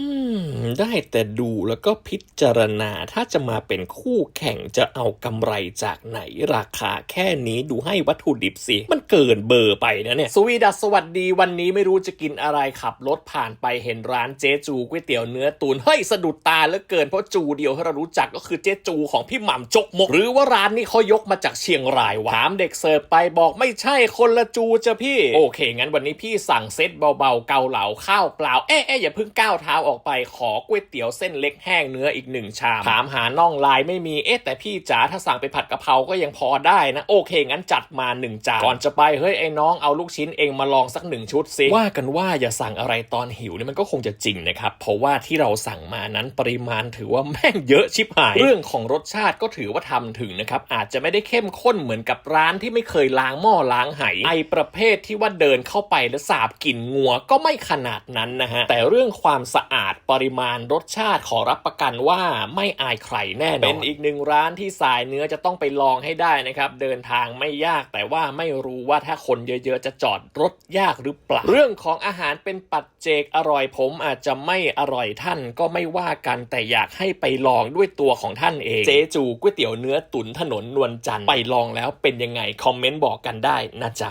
อืม ได้แต่ดูแล้วก็พิจารณาถ้าจะมาเป็นคู่แข่งจะเอากำไรจากไหนราคาแค่นี้ดูให้วัตถุดิบสิ มันเกินเบอร์ไปนะเนี่ย สวีดัสสวัสดีวันนี้ไม่รู้จะกินอะไรขับรถผ่านไปเห็นร้านเจ๊จูก๋วยเตี๋ยวเนื้อตูนเฮ้ยสะดุดตาเหลือเกินเพราะจูเดียวที่เรารู้จักก็คือเจ๊จูของพี่หม่ำจกมก หรือว่าร้านนี้เขายกมาจากเชียงรายวะถามเด็กเสิร์ฟไปบอกไม่ใช่คนละจูจะพี่ โอเค งั้นวันนี้พี่สั่งเซตเบาๆเกาเหลาข้าวเปล่าเอ๊ะเอ๊ะอย่าเพิ่งก้าวเท้าออกไปขอก๋วยเตี๋ยวเส้นเล็กแห้งเนื้ออีกหนึ่งชาม ถามหาน่องลายไม่มี เอ๊ะแต่พี่จ๋าถ้าสั่งไปผัดกะเพราก็ยังพอได้นะ โอเค งั้นจัดมาหนึ่งจาน ก่อนจะไป เฮ้ย ไอ้น้องเอาลูกชิ้นเองมาลองสักหนึ่งชุดสิ ว่ากันว่าอย่าสั่งอะไรตอนหิวเนี่ยมันก็คงจะจริงนะครับ เพราะว่าที่เราสั่งมานั้นปริมาณถือว่าแม่งเยอะชิบหาย เรื่องของรสชาติก็ถือว่าทำถึงนะครับ อาจจะไม่ได้เข้มข้นเหมือนกับร้านที่ไม่เคยล้างหม้อล้างไหไอประเภทที่ว่าเดินเข้าไปแล้วสาบกลิ่นงัวก็ไม่ขนาดนั้นนะฮะแต่เรื่องความสะอาดปริมาณรสชาติขอรับประกันว่าไม่อายใครแน่นอนเป็นอีกหนึ่งร้านที่สายเนื้อจะต้องไปลองให้ได้นะครับเดินทางไม่ยากแต่ว่าไม่รู้ว่าถ้าคนเยอะๆ จะจอดรถยากหรือเปล่า เรื่องของอาหารเป็นปัจเจกอร่อยผมอาจจะไม่อร่อยท่านก็ไม่ว่ากันแต่อยากให้ไปลองด้วยตัวของท่านเอง เจจูก๋วยเตี๋ยวเนื้อตุ๋นถนนนวลจันทร์ไปลองแล้วเป็นยังไงคอมเมนต์บอกกันได้นะจ๊ะ